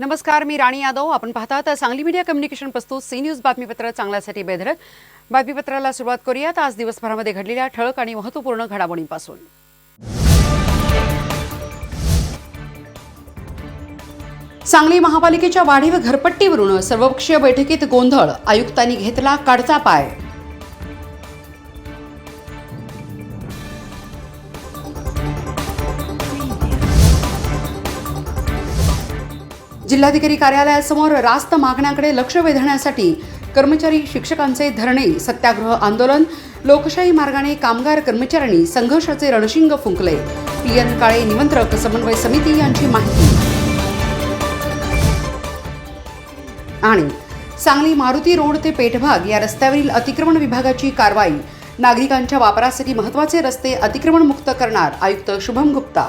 नमस्कार मी राणी यादव. आपण पाहतात सांगली मीडिया कम्युनिकेशन प्रस्तुत सी न्यूज बातमीपत्र चांगल्यासाठी बेधडक. बातमीपत्राला सुरुवात करूयात. आज दिवसभरामध्ये घडलेल्या ठळक आणि महत्त्वपूर्ण घडामोडींपासून. सांगली महापालिकेच्या वाढीव घरपट्टीवरून सर्वपक्षीय बैठकीत गोंधळ. आयुक्तांनी घेतला काढता पाय. जिल्हाधिकारी कार्यालयासमोर रास्त मागण्याकडे लक्ष वेधण्यासाठी कर्मचारी शिक्षकांचे धरणे सत्याग्रह आंदोलन लोकशाही मार्गाने कामगार कर्मचाऱ्यांनी संघर्षाचे रणशिंग फुंकले. पी एन काळे निमंत्रक समन्वय समिती यांची माहिती. आणि सांगली मारुती रोड ते पेठभाग या रस्त्यावरील अतिक्रमण विभागाची कारवाई. नागरिकांच्या वापरासाठी महत्त्वाचे रस्ते अतिक्रमण मुक्त करणार आयुक्त शुभम गुप्ता.